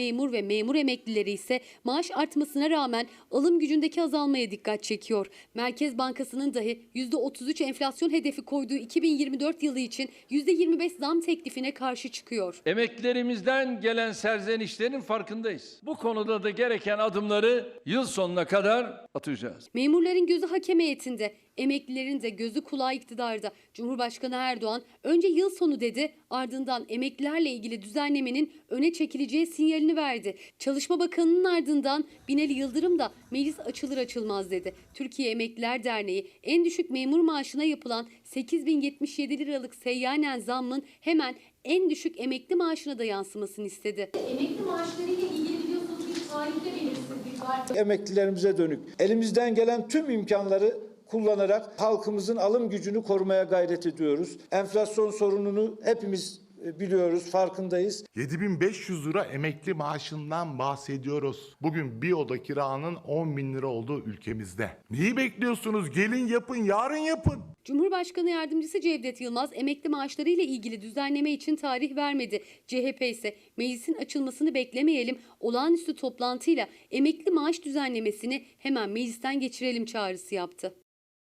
Memur ve memur emeklileri ise maaş artmasına rağmen alım gücündeki azalmaya dikkat çekiyor. Merkez Bankası'nın dahi %33 enflasyon hedefi koyduğu 2024 yılı için %25 zam teklifine karşı çıkıyor. Emeklilerimizden gelen serzenişlerin farkındayız. Bu konuda da gereken adımları yıl sonuna kadar atacağız. Memurların gözü hakem heyetinde, emeklilerin de gözü kulağı iktidarda. Cumhurbaşkanı Erdoğan önce yıl sonu dedi, ardından emeklilerle ilgili düzenlemenin öne çekileceği sinyalini verdi. Çalışma Bakanı'nın ardından Binali Yıldırım da meclis açılır açılmaz dedi. Türkiye Emekliler Derneği en düşük memur maaşına yapılan 8077 liralık seyyanen zammın hemen en düşük emekli maaşına da yansımasını istedi. Emekli maaşlarıyla ilgili biliyorsunuz bir tarihte belirsizlik var. emeklilerimize dönük elimizden gelen tüm imkanları kullanarak halkımızın alım gücünü korumaya gayret ediyoruz. Enflasyon sorununu hepimiz e, biliyoruz, farkındayız. 7500 lira emekli maaşından bahsediyoruz. Bugün bir oda kiranın 10 bin lira olduğu ülkemizde. Neyi bekliyorsunuz? Gelin yapın, yarın yapın. Cumhurbaşkanı Yardımcısı Cevdet Yılmaz emekli maaşları ile ilgili düzenleme için tarih vermedi. CHP ise meclisin açılmasını beklemeyelim, olağanüstü toplantıyla emekli maaş düzenlemesini hemen meclisten geçirelim çağrısı yaptı.